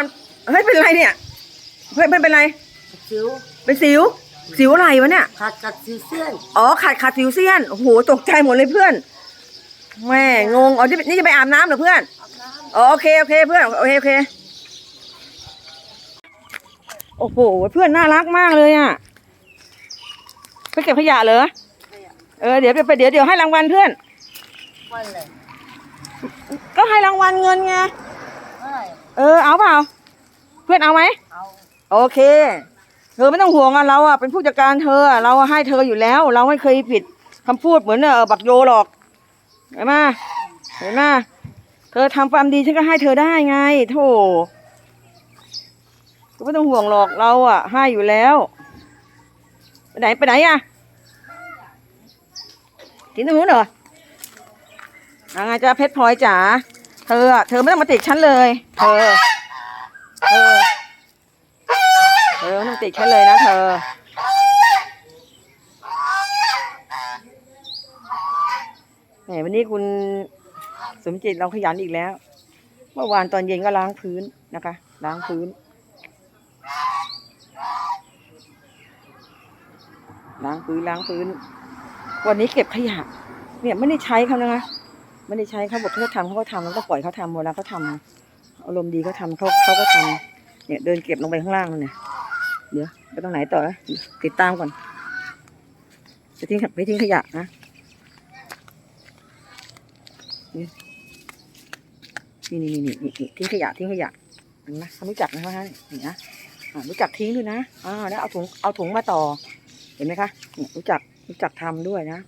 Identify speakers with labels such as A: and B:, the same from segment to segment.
A: อนเฮ้ยเป็นไรเนี่ยเฮ้ยเป็นเป็นไร
B: สิว
A: เป็นสิว สิวอะไรวะเนี่ย
B: ขาดกัดสิวเสี้ยน
A: อ๋อขาดขาดสิวเซียนโอ้โหตกใจหมดเลยเพื่อนแม่งงอ๋อนี่นี่จะไปอาบน้ำเหรอเพื่อน
B: อาบน้
A: อ๋อโอเคโอเคเพื่อนโอเคโอเคโอ้โหเพื่อนน่ารักมากเลยอะไปเก็บขยะเหรอำ
B: เนี่ย
A: เออเดี๋ยวไปเดี๋ยวเดี๋ยวให้รางวัลเพื่อน
B: วันเลย
A: ก็ให้รางวัลเงินไง
B: เอ
A: อเอาเปล่า เพื่อนเอาไหมโอเค เธอไม่ต้องห่วงอะเราอะเป็นผู้จัดการเธออะเราอะให้เธออยู่แล้ว เราไม่เคยผิดคำพูดเหมือนเออบักโยหรอกเห็นไหมเห็นไหมเธอทำความดีฉันก็ให้เธอได้ไงโธ่ก็ไม่ต้องห่วงหรอกเราอะ ให้อยู่แล้ว ไปไหนไปไหนอะกินตรงนู้นเหรอยังไงจ้าเพชรพลอยจ๋า เธอเธอไม่ต้องมาติดฉันเลย เธอ เธอ เธอไม่ต้องติดฉันเลยนะเธอแหมวันนี้คุณสมจิตเราขยันอีกแล้ว เมื่อวานตอนเย็นก็ล้างพื้นนะคะ ล้างพื้น ล้างพื้นล้างพื้น วันนี้เก็บขยะ เนี่ยไม่ได้ใช้เขานะคะ ไม่ได้ใช้เขาบอกเขาจะทำเขาก็ทำแล้วก็ปล่อยเขาทำเวลาเขาทำอารมณ์ดีเขาทำเขาเขาก็ทำเนี่ยเดินเก็บลงไปข้างล่างเนี่ยเดี๋ยวไปตรงไหนต่อนะติดตามก่อนไปทิ้งไปทิ้งขยะนะนี่นี่นี่นี่นี่ทิ้งขยะทิ้งขยะเห็นไหมเขารู้จักนะคะนี่นะอ่ารู้จักทิ้งด้วยนะอ่าแล้วเอาถุงเอาถุงมาต่อเห็นไหมคะเนี่ยรู้จักรู้จักทำด้วยนะ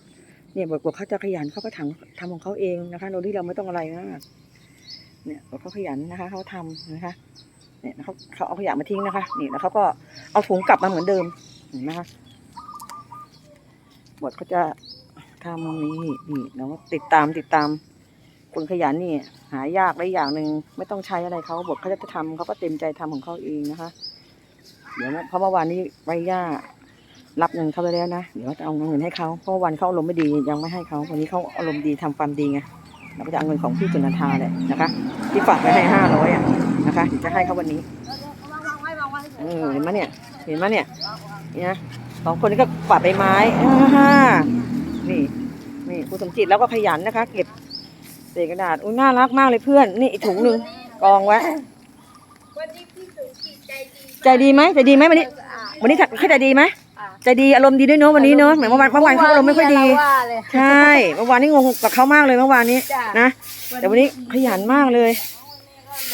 A: เนี่ยบอกว่าเขาจะขยันเขาก็ทำทำของเขาเองนะคะโดยที่เราไม่ต้องอะไรมากเนี่ยบอกเขาขยันนะคะ เขาทำนะคะ เนี่ยเขาเขาเอาขยะมาทิ้งนะคะ นี่แล้วเขาก็เอาถุงกลับมาเหมือนเดิมเห็นไหมคะบทเขาจะทำนี่นี่เราก็ติดตามติดตามคนขยันนี่หายากและอย่างหนึ่งไม่ต้องใช้อะไรเขาบทเขาจะทำเขาก็เต็มใจทำของเขาเองนะคะ เดี๋ยวนะเพราะเมื่อวานนี้ใบย่า รับเงินเขาไปแล้วนะ เดี๋ยวจะเอาเงินให้เขาเพราะวันเขาอารมณ์ไม่ดียังไม่ให้เขาวันนี้เขาอารมณ์ดีทำความดีไงเราก็จะเอาเงินของพี่จุนันทาแหละนะคะ ที่ฝากไว้ให้ห้าร้อยอะนะคะเดี๋ยวจะให้เขาวันนี้
B: วางไว้วางไว้
A: เออเห็นไหมเนี่ย เห็นไหมเนี่ยนี่นะสองคนนี้ก็กวาดใบไม้อ่าฮะนี่นี่คุณสมจิตแล้วก็ขยันนะคะ เก็บเศษกระดาษอุ้ยน่ารักมากเลยเพื่อน นี่อีกถุงหนึ่งกองไว้
B: วันนี้พี่สุจิตใจดี
A: ใจดีไหมใจดีไหมวันนี้ วันนี้เขาใจดีไหม ใจดีอารมณ์ดีด้วยเนอะวันนี้เนอะเหมือนเมื่อวานเมื่อวานเขาอารมณ์ไม่ค่อยดี
B: ว่าเลย
A: ใช่เมื่อวานนี้งงกับเขามากเลยเมื่อวานนี้
B: จ้ะ
A: นะแต่วันนี้ขยันมากเลย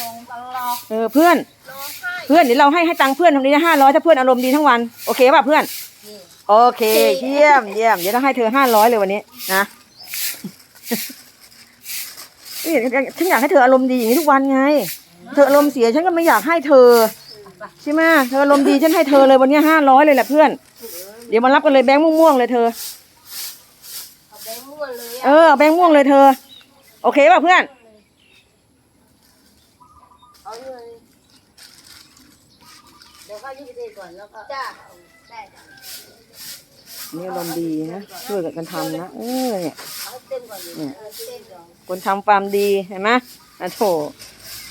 B: ลงตลอด
A: เออเพื่อน
B: รอให้
A: เพื่อนเดี๋ยวเราให้ให้ตังค์เพื่อนทำนี้ห้าร้อยถ้าเพื่อนอารมณ์ดีทั้งวัน โอเคป่ะเพื่อน
B: นี่
A: โอเค เยี่ยมเยี่ยมเดี๋ยวต้องให้เธอห้าร้อยเลยวันนี้นะนี่ฉันอยากให้เธออารมณ์ดีอย่างนี้ทุกวันไง เธออารมณ์เสียฉันก็ไม่อยากให้เธอ ใช่ไหมเธออารมณ์ดีฉันให้เธอเลยวันนี้ห้าร้อยเลยแหละเพื่อน เดี๋ยวมารับกันเลยแบงค์ม่วงๆเลยเธอ
B: เอาแบงค์ม้วนเลย
A: เอ
B: อะ
A: อแบงค์ม่วงเลยเธอ โอเคป่ะเพื่อน
B: เอาเลยเดี๋ยวเข้าที่ไปเตะก่อนแล้วก็จ้าได้จ้ะ
A: นี่อารมณ์ดีนะช่วยกันทำนะเออเนี่ย
B: เอาให้เต็มก่อนเลย
A: เนี่ย
B: เออเต็มก่อน
A: คนทำความดีเห็นไหมอะโถ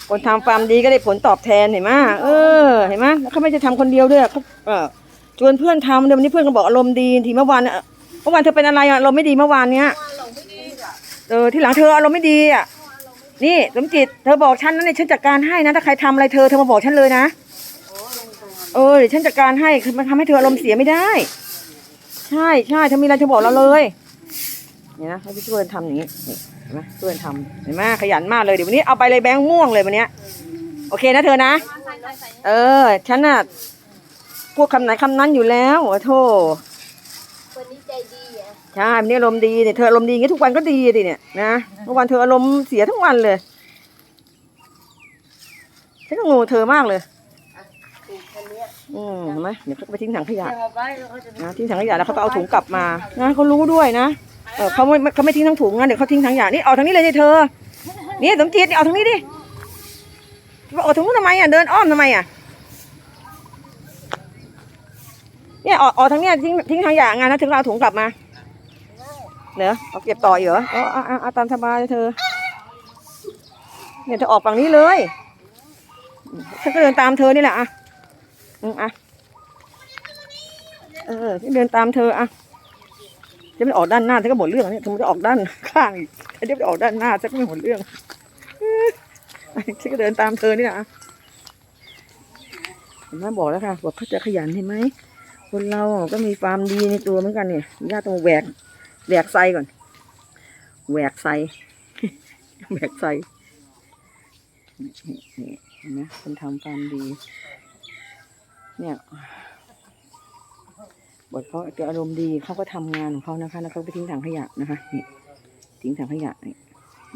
A: คนทำความดีก็ได้ผลตอบแทนเห็นไหมเออเห็นไหมแล้วเขาไม่จะทำคนเดียวด้วยเขาเออชวนเพื่อนทำเดี๋ยววันนี้เพื่อนก็บอกอารมณ์ดีทีเมื่อวานเนี่ยเมื่อวานเธอเป็นอะไรอะอารมณ์ไม่ดีเมื่อวานเนี้ย
B: ว่าเราไม่ดีอะ
A: เออที่หลังเธออารมณ์ไม่ดีอะนี่สมจิตเธอบอกฉันนะเนี่ยฉันจัดการให้นะถ้าใครทำอะไรเธอเธอมาบอกฉันเลยนะ
B: โอ้ลงตรง
A: เออเดี๋ยวฉันจัดการให้คือมันทำให้เธออารมณ์เสียไม่ได้ ใช่ใช่เธอมีอะไรเธอบอกเราเลยเนี่ยนะให้พี่ช่วยทำอย่างนี้นี่เห็นไหมช่วยทำเห็นไหมขยันมากเลยเดี๋ยววันนี้เอาไปเลยแบงค์ม่วงเลยวันเนี้ยโอเคนะเธอนะ เออฉันน่ะพูดคำไหนคำนั้นอยู่แล้วโอ้โธ่
B: คนนี้ใจดีอะ
A: ใช่วันนี้อารมณ์ดีเนี่ยเธออารมณ์ดีอย่างงี้ทุกวันก็ดีดิเนี่ยนะเมื่อวานเธออารมณ์เสียทั้งวันเลยฉันก็งงเธอมากเลย
B: ถูกคนเนี้ย
A: อืมเห็นไหมเดี๋ยวเขาก็ไปทิ้งถังขยะ
B: เดี๋ยวเอาไปแล้วเขาจะ
A: นะทิ้งถังขยะแล้วเขาก็เอาถุงกลับมานะเขารู้ด้วยนะ เออเขาไม่เขาไม่ทิ้งทั้งถุงนะเดี๋ยวเขาทิ้งถังขยะนี่เอาทางนี้เลยเธอ นี่สมจิตนี่เอาทางนี้ดิเอาถุงนู้นทำไมอะเดินอ้อมทำไมอะเนี่ยออกออกทางเนี้ยทิ้งทิ้งถังขยะงานนะถึงเราถุงกลับมาเหรอเอาเก็บต่อเหรอเอาเอาเอาอาตามสบายเธอ เนี่ยเธอออกฝั่งนี้เลยฉันก็เดินตามเธอนี่แหละอะอืมอะเออเดินตามเธออะ จะไม่ออกด้านหน้าฉันก็หมดเรื่องเนี่ยฉันจะออกด้านข้างอีกฉันจะไปออกด้านหน้าฉันก็ไม่หมดเรื่องฉันก็เดินตามเธอนี่แหละอ่บอกแล้วค่ะบอกเขาจะขยันเห็นไหมคนเราก็มีความดีในตัวเหมือนกันเนี่ยญาติต้องแหวกแหวกไซก่อนแหวกไซแหวกไซเห็นไหมคนทำความดี เนี่ย บทเขาจะอารมณ์ดีเขาก็ทำงานของเขานะคะแล้วเขาไปทิ้งถังขยะนะคะนี่ทิ้งถังขยะนี่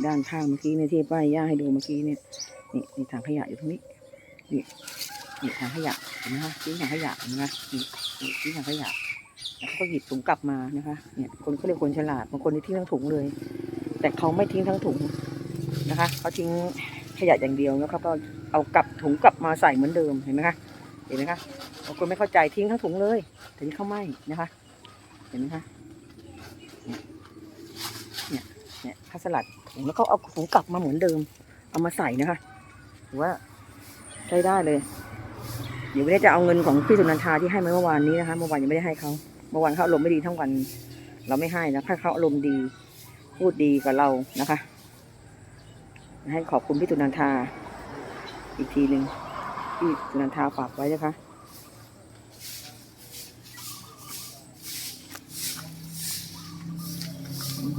A: ด้านข้างเมื่อกี้เนี่ยที่ป้ายย่าให้ดูเมื่อกี้เนี่ยนี่นี่ถังขยะอยู่ตรงนี้นี่นี่ถังขยะเห็นไหมคะทิ้งถังขยะนไหมนี่นี่ทิ้งถังขยะแล้วเขาก็หยิบถุงกลับมานะคะเนี่ยคนเขาเรียกคนฉลาดบางคนที่ทิ้งทั้งถุงเลย แต่เขาไม่ทิ้งทั้งถุงนะคะเขาทิ้งขยะอย่างเดียวแล้วเขาก็เอากลับถุงกลับมาใส่เหมือนเดิมเห็นไหมคะ เห็นไหมคะบางคนไม่เข้าใจทิ้งทั้งถุงเลยแต่นี่เขาไม่นะคะ เห็นไหมคะเนี่ยเนี่ยเนี่ยเขาสลัดถุงแล้วก็เอาถุงกลับมาเหมือนเดิม เอามาใส่นะคะถือว่าใช้ได้เลย เดี๋ยววันนี้จะเอาเงินของพี่สุนันทาที่ให้มาเมื่อวานนี้นะคะ เมื่อวานยังไม่ได้ให้เขาเมื่อวานเขาอารมณ์ไม่ดีทั้งวัน เราไม่ให้นะถ้าเขาอารมณ์ดี พูดดีกับเรานะคะ ให้ขอบคุณพี่สุนันทาอีกทีหนึ่ง พี่สุนันทาฝากไว้นะคะ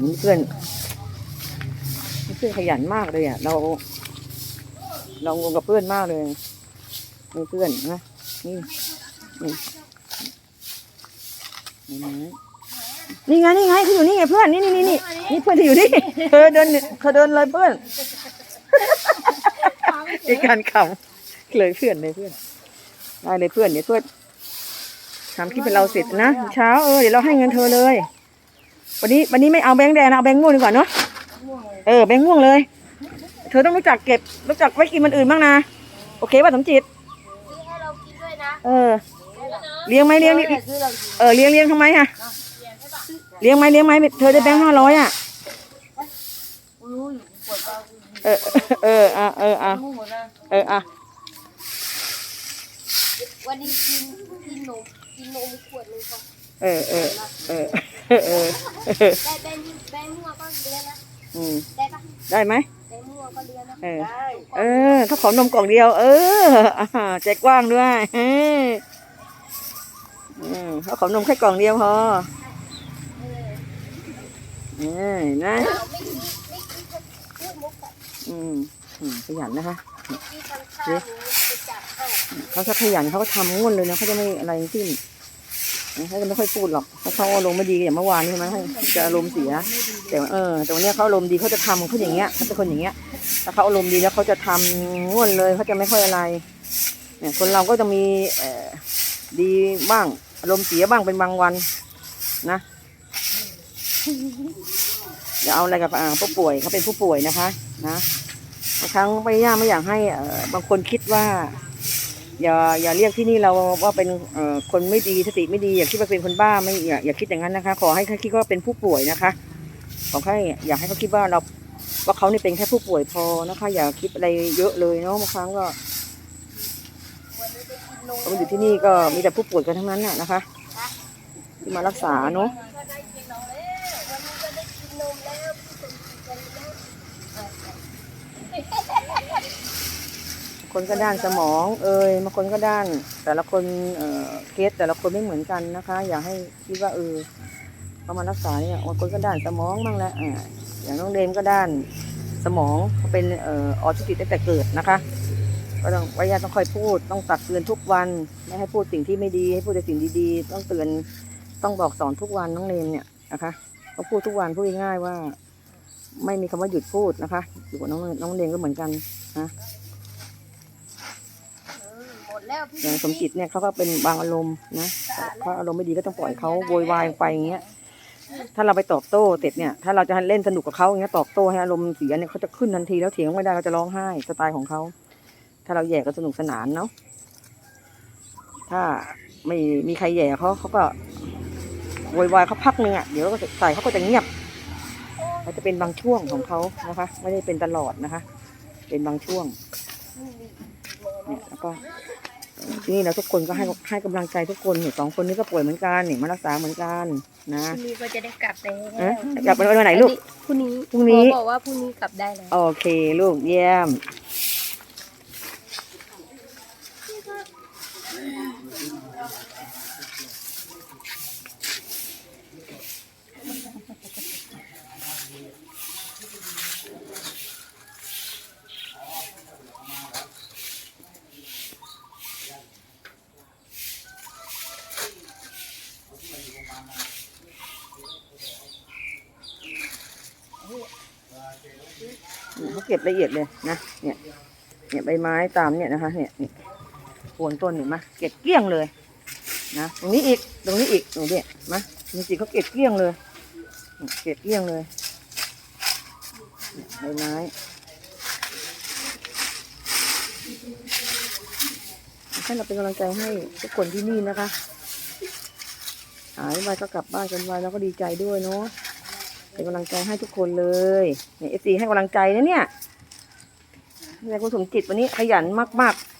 A: นี่เพื่อนนี่เพื่อนขยันมากเลยอะ เรา เรางงกับเพื่อนมากเลยนี่เพื่อนนะนี่นี่นี่นะนี่ไงนี่ไงเขาอยู่นี่ไงเพื่อนนี่นี่นี่นี่นี่เพื่อนที่อยู่นี่เธอเดินเธอเดินเลยเพื่อนมีการขำ เลยเพื่อนเลยเพื่อนได้เลยเพื่อนเดี๋ยวเพื่อนทำคลิปเป็นเราเสร็จนะเช้าเออเดี๋ยวเราให้เงินเธอเลย วันนี้วันนี้ไม่เอาแบงค์แดงนะเอาแบงค์ม่วงดีกว่าเนาะเออแบงค์ม่วงเลย เธอต้องรู้จักเก็บรู้จักไว้กินมันอื่นบ้างนะโอเคป่ะสมจิต
B: ซื้อให้เรากินด้วยนะ
A: เออเลี้ยงไหมเลี้ยงเลี้ยง
B: ซื้อเรากิน
A: เออเลี้ยงเลี้ยงทำไมฮะเลี้ยงไหมเลี้ยงไหมเธอได้แบงค์ห้าร้อยอะ
B: รู้อยู่ปวดเบา
A: เออเอออะเอออะ
B: มุ่งหมดนะ
A: เอออะ
B: วันนี้กินกินนมกินนมขวดนึงค่ะ
A: เออเออเออเออ
B: ได้แบงค์แบงค์ม่วก็เดือนนะ
A: อืม
B: ได้ปะ
A: ได้ไหม
B: แบงค์ม่วก็เดือนนะ
A: เออเออเขาขอนมกล่องเดียว เอออ่าใจกว้างด้วยเอออืมเขาขอนมแค่กล่องเดียวพอเออนะ
B: เราไม่คิดไม่คิดจะพูดมุกแบบ
A: อืมอืมขยันนะคะ
B: ที่ทำข้าว
A: เขาจะขยันเขาก็ทำง่วนเลยนะเขาจะไม่อะไรทั้งสิ้นเขาจะไม่ค่อยพูดหรอกเพราะเขาอารมณ์ไม่ดีอย่างเมื่อวานนี่ใช่ไหมจะอารมณ์เสีย แต่เออแต่วันนี้เขาอารมณ์ดีเขาจะทำเขาอย่างเงี้ยเขาเป็นคนอย่างเงี้ยถ้าเขาอารมณ์ดีแล้วเขาจะทำง่วนเลยเขาจะไม่ค่อยอะไร เนี่ย คนเราก็จะมีเออดีบ้างอารมณ์เสียบ้างเป็นบางวันนะอย่าเอาอะไรกับอ่าผู้ป่วยเขาเป็นผู้ป่วยนะคะ นะ บางครั้งไม่ย่าไม่อยากให้บางคนคิดว่าอย่าอย่าเรียกที่นี่เราว่าเป็นคนไม่ดีสติไม่ดีอย่าคิดว่าเป็นคนบ้าไม่อย่าอย่าคิดอย่างนั้นนะคะ ขอให้เขาคิดว่าเป็นผู้ป่วยนะคะขอให้อยากให้เขาคิดว่าเราว่าเขานี่เป็นแค่ผู้ป่วยพอนะคะ อย่าคิดอะไรเยอะเลยเนาะบางครั้งก็คนอยู่ที่นี่ก็มีแต่ผู้ป่วยกันทั้งนั้นน่ะนะคะ ที่มารักษาเนาะ
B: ก็ได้กินนมแล้ววันนี้ก็ได้กินนมแล้วพี่สมจิตกันแล้ว
A: คนก็ด้านสมอง เอ่ยบางคนก็ด้าน แต่ละคนเอ่อเคสแต่ละคนไม่เหมือนกันนะคะ อย่าให้คิดว่าเออเขามารักษาเนี่ยบางคนก็ด้านสมองบ้างแหละอ่าอย่างน้องเดมก็ด้านสมองเขาเป็นเอ่อออทิสติกตั้งแต่เกิดนะคะก็ต้องวิทยาต้องคอยพูดต้องตักเตือนทุกวันไม่ให้พูดสิ่งที่ไม่ดีให้พูดแต่สิ่งดีๆ ต้องเตือนต้องบอกสอนทุกวันน้องเลมเนี่ยนะคะก็พูดทุกวันพูดง่ายๆว่า ไม่มีคำว่าหยุดพูดนะคะอยู่กับน้องน้องเลมก็เหมือนกันนะ
B: แล้วพี่
A: อย่างสมจิตเนี่ยเขาก็เป็นบางอารมณ์นะเขาอารมณ์ไม่ดีก็ต้องปล่อยเขาโวยวายไปอย่างเงี้ย ถ้าเราไปตอบโต้เสร็จเนี่ย ถ้าเราจะเล่นสนุกกับเขาอย่างเงี้ยตอบโต้ให้อารมณ์เสียเนี่ยเขาจะขึ้นทันทีแล้วเถียงไม่ได้เขาจะร้องไห้สไตล์ของเขา ถ้าเราแย่ก็สนุกสนานเนาะ ถ้าไม่มีใครแย่เขาเขาก็โวยวายเขาพักหนึ่งอะเดี๋ยวก็ใส่เขาก็จะเงียบเขาจะเป็นบางช่วงของเขานะคะ ไม่ได้เป็นตลอดนะคะ เป็นบางช่วงเนี่ยแล้วก็ นี่เราทุกคนก็ให้ให้กำลังใจทุกคนเนี่ยสองคนนี้ก็ป่วยเหมือนกันเนี่ยมารักษาเหมือนกันนะ
B: พรุ่งนี้ก็จะได้กลับแล้ว
A: เอ๊ะกลับไปวันไหนลูก
B: พรุ่งนี้
A: พรุ่งนี้
B: หมอบอกว่าพรุ่งนี้กลับได้แล้ว
A: โอเค ลูกเยี่ยมเนี่ เขาเก็บละเอียดเลยนะ เนี่ย เนี่ยใบไม้ตามเนี่ยนะคะ เนี่ยนี่โคนต้นเห็นไหมเก็บเกลี้ยงเลย นะ ตรงนี้อีก ตรงนี้อีกหนูเนี่ยมาจริงๆเขาเก็บเกลี้ยงเลย เก็บเกลี้ยงเลยใบไม้ให้เราเป็นกำลังใจให้ทุกคนที่นี่นะคะ หายไปก็กลับบ้านกันไวแล้วก็ดีใจด้วยเนาะ เป็นกำลังใจให้ทุกคนเลยเนี่ยเอฟซีให้กำลังใจนะเนี่ยเนี่คุณสมจิตวันนี้ขยันมาก ๆ